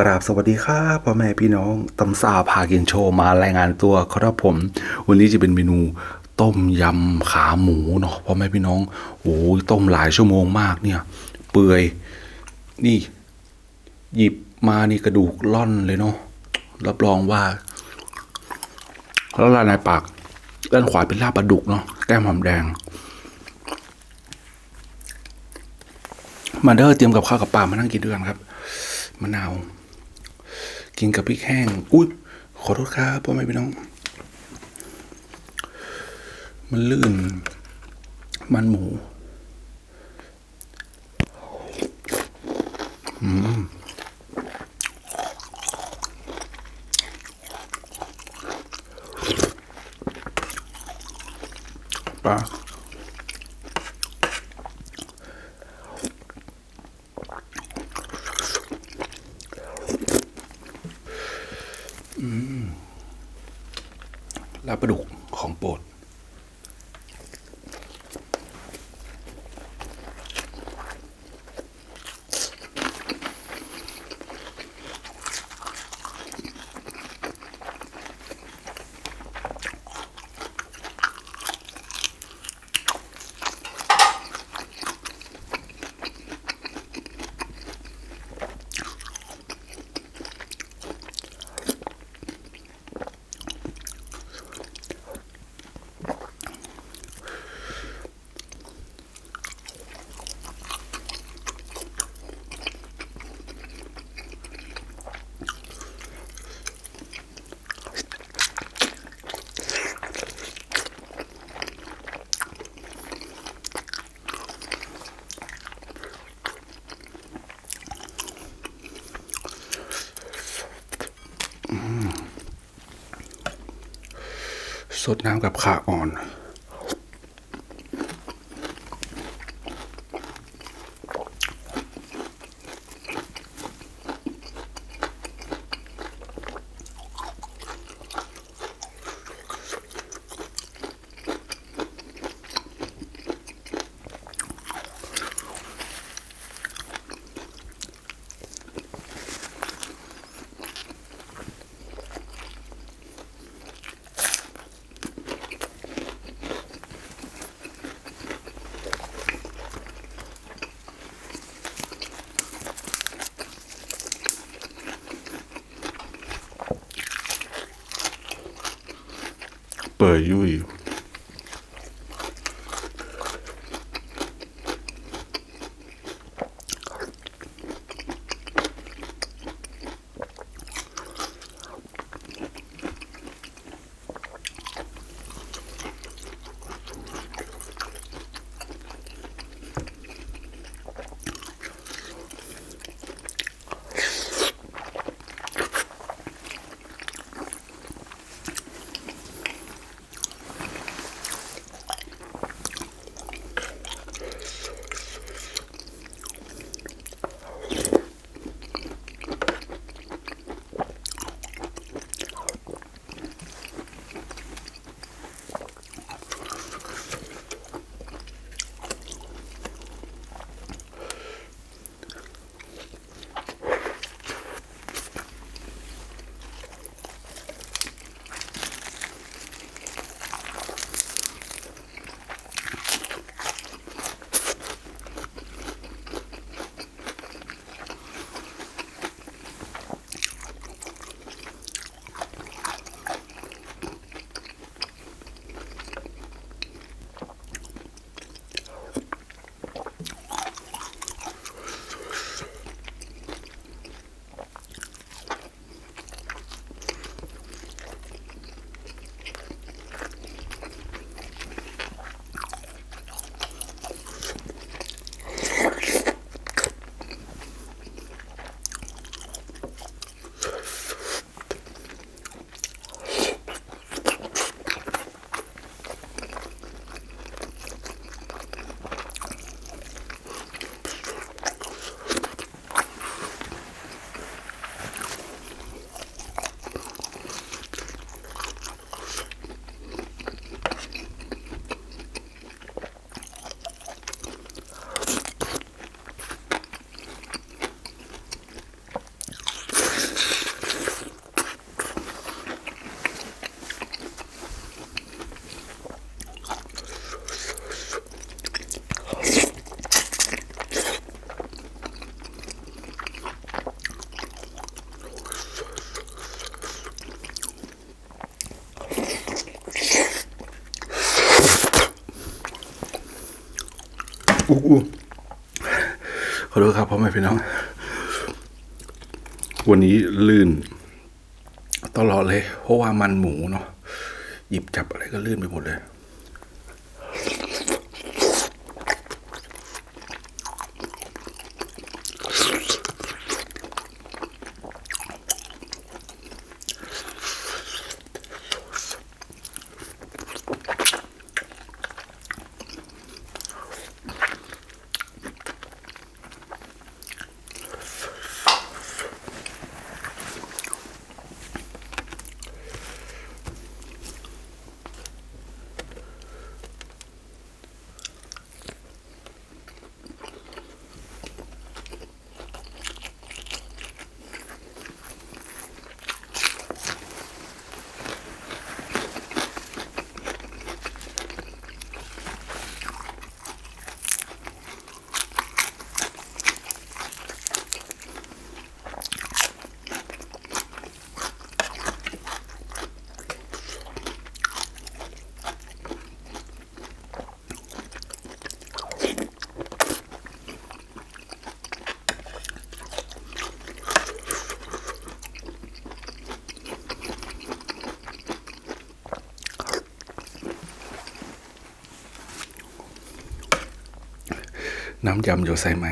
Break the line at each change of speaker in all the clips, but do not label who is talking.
กราบสวัสดีครับพ่อแม่พี่น้องตำซาพากินโชว์มารายงานตัวครับผม วันนี้จะเป็นเมนูต้มยำขาหมูเนาะพ่อแม่พี่น้องโอ้ยต้มหลายชั่วโมงมากเนี่ย เปื่อย นี่ หยิบมานี่กระดูกล่อนเลยเนาะรับรองว่าแล้วลายในปากด้านขวาเป็นลาบปลาดุกเนาะแก้มหอมแดงมาเด้อเตรียมกับข้าวกับปลามานั่งกินด้วยกันครับมะนาว กินกับพริกแห้ง อุ้ยขอโทษครับพ่อแม่พี่น้อง มันลื่น มันหมู อืมปลา ลาประดุกของโปรด สดน้ำกับขาอ่อน เปิ ครับพ่อแม่พี่น้อง วันนี้ลื่น ตลอดเลย เพราะว่ามันหมูเนาะหยิบจับอะไรก็ลื่นไปหมดเลย น้ำยำอยู่ใส่ไหม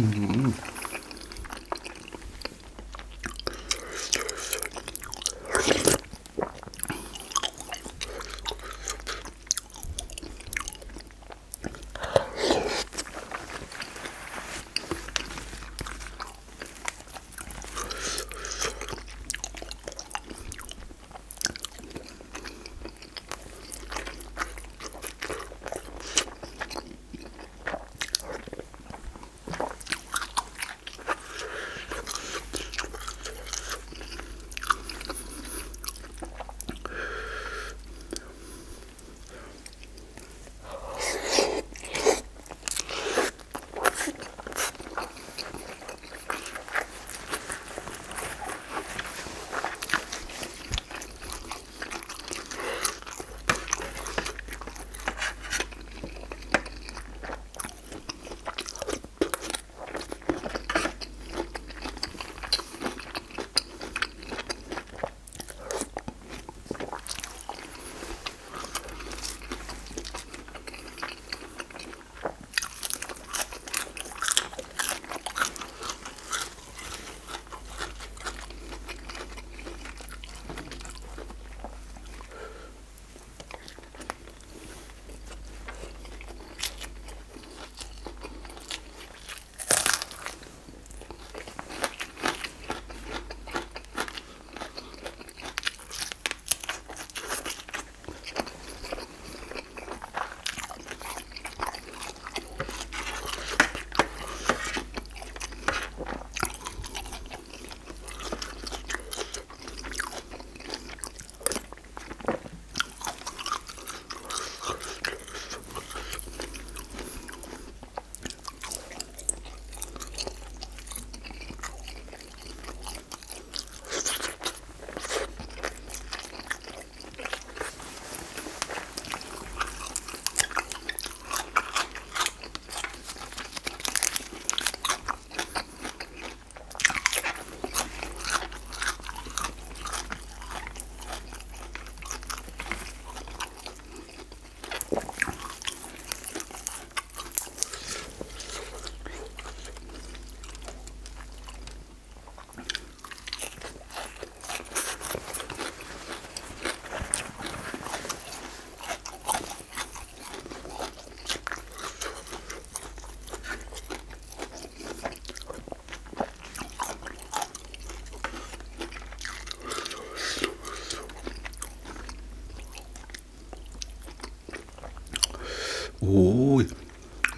อื
ม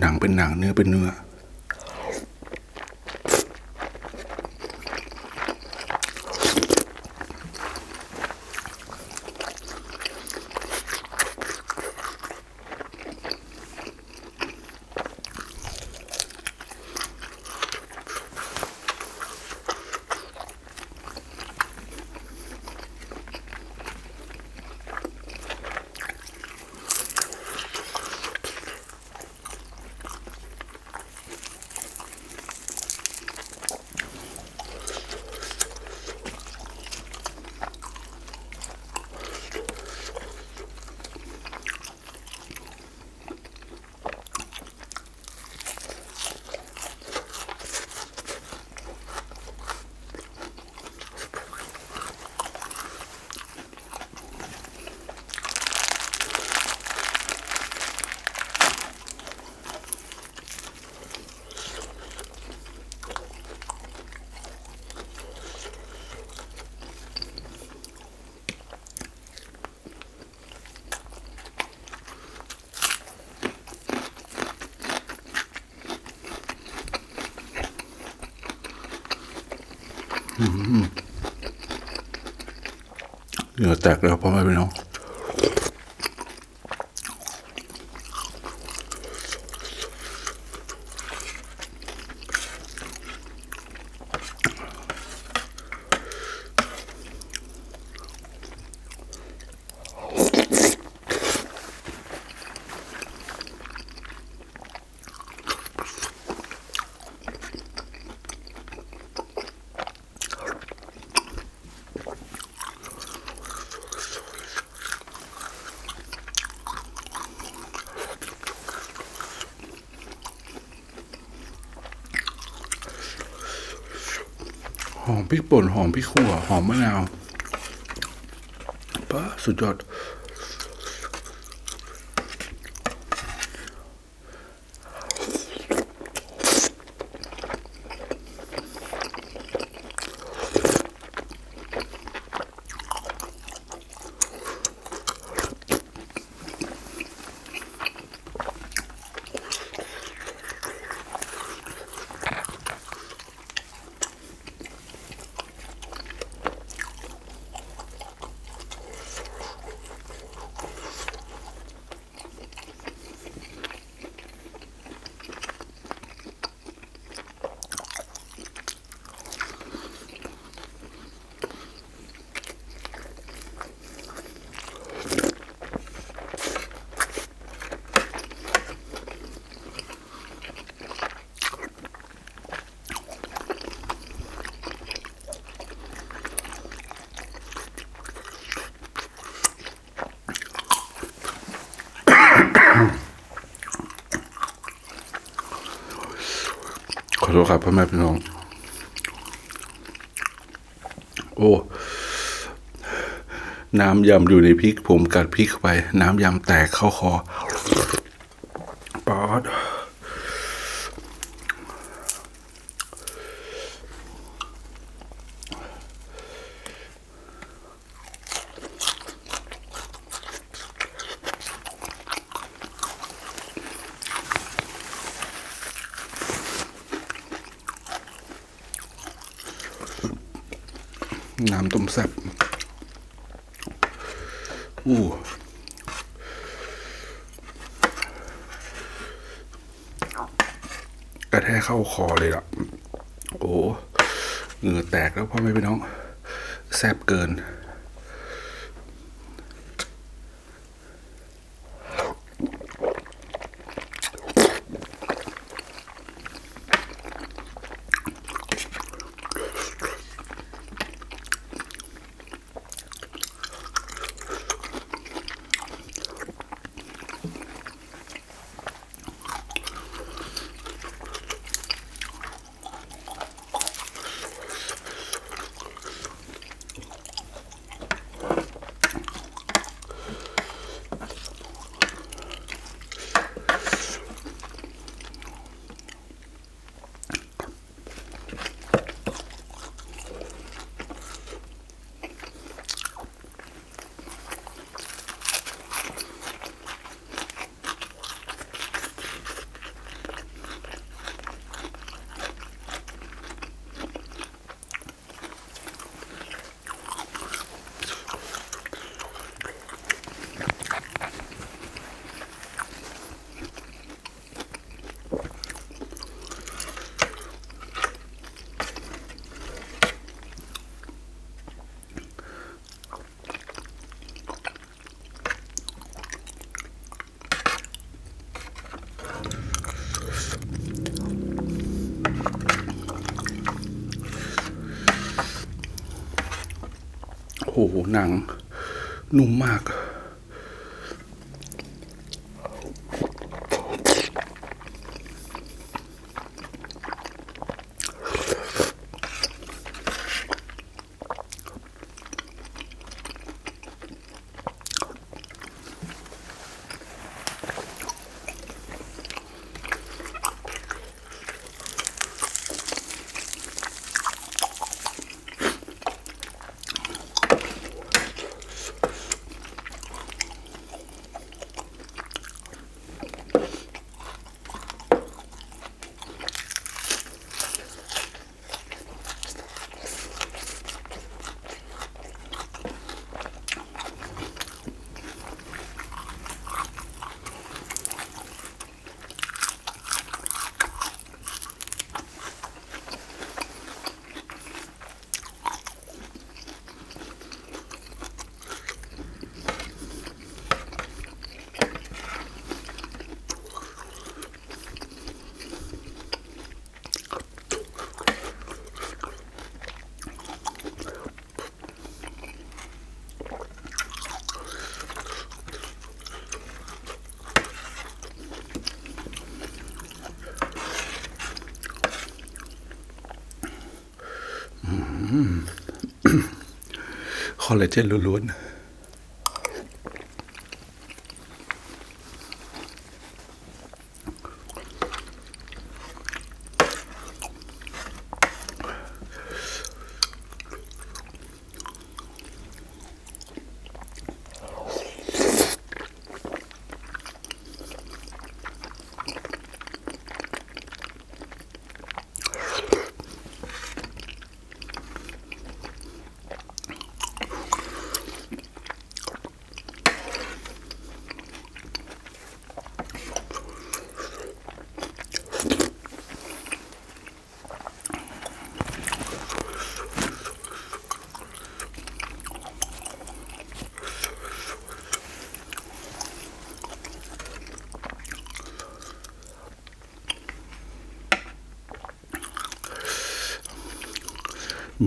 หนังเป็นหนังเนื้อเป็นเนื้อ เหงื่ พริกป่นหอมพริกขั่วหอมมะนาวป้าสุดยอด ขอโทษครับพ่อแม่พี่น้อง โอ้ น้ำยำอยู่ในพริกผมกัดพริกเข้าไป น้ำยำแตกเข้าคอปอด น้ำต้มแซ่บอู้กระแทกเข้าคอเลยล่ะ โอ้เหงื่อแตกแล้วพ่อไม่พี่น้อง แซ่บเกิน หหนังนุ่มมาก คอลลาเจนล้วนๆ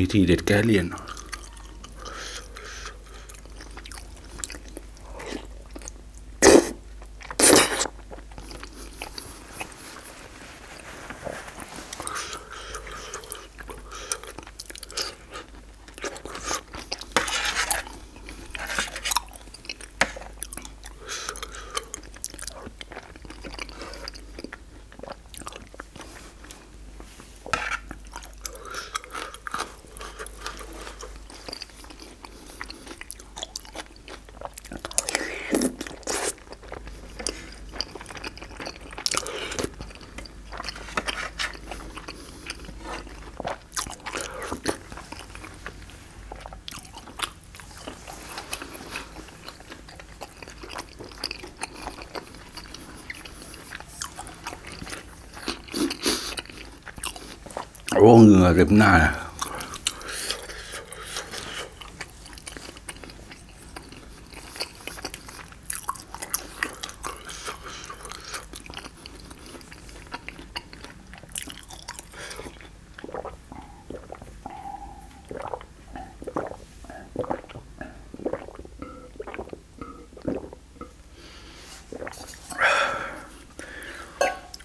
meeting i det gallien โอ้เหงื่อเต็มหน้า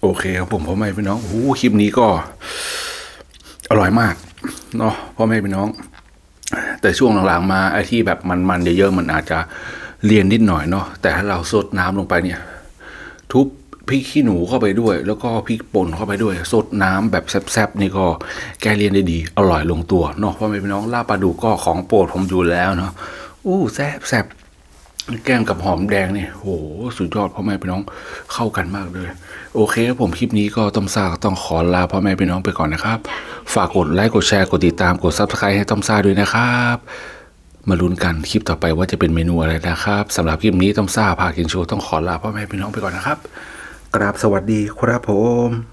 โอเคครับผมพ่อแม่พี่น้องโอ้คลิปนี้ก็ อยมากเนาะพ่อแม่พี่น้อง แต่ช่วงหลังๆมาไอ้ที่แบบมันๆเยอะๆมันอาจจะเลียนนิดหน่อยเนาะแต่ถ้าเราซดน้ำลงไปเนี่ย ทุบพริกขี้หนูเข้าไปด้วย แล้วก็พริกป่นเข้าไปด้วยสดน้ำแบบแซ่บๆนี่ก็แก้เลียนได้ดีอร่อยลงตัวเนาะพ่อแม่พี่น้องลาบปลาดุก็ของโปรดผมอยู่แล้วเนาะอู้แซ่บแซ่บแกงกับหอมแดงเนี่ยโหสุดยอดพ่อแม่พี่น้องเข้ากันมากเลย โอเคครับผมคลิปนี้ก็ต้มซ่าก็ต้องขอลาพ่อแม่พี่น้องไปก่อนนะครับ ฝากกดไลค์กดแชร์กดติดตามกดซับสไครต์ให้ต้มซ่าด้วยนะครับ มาลุ้นกันคลิปต่อไปว่าจะเป็นเมนูอะไรนะครับสำหรับคลิปนี้ต้มซ่าพากินโชว์ต้องขอลาพ่อแม่พี่น้องไปก่อนนะครับกราบสวัสดีครับผม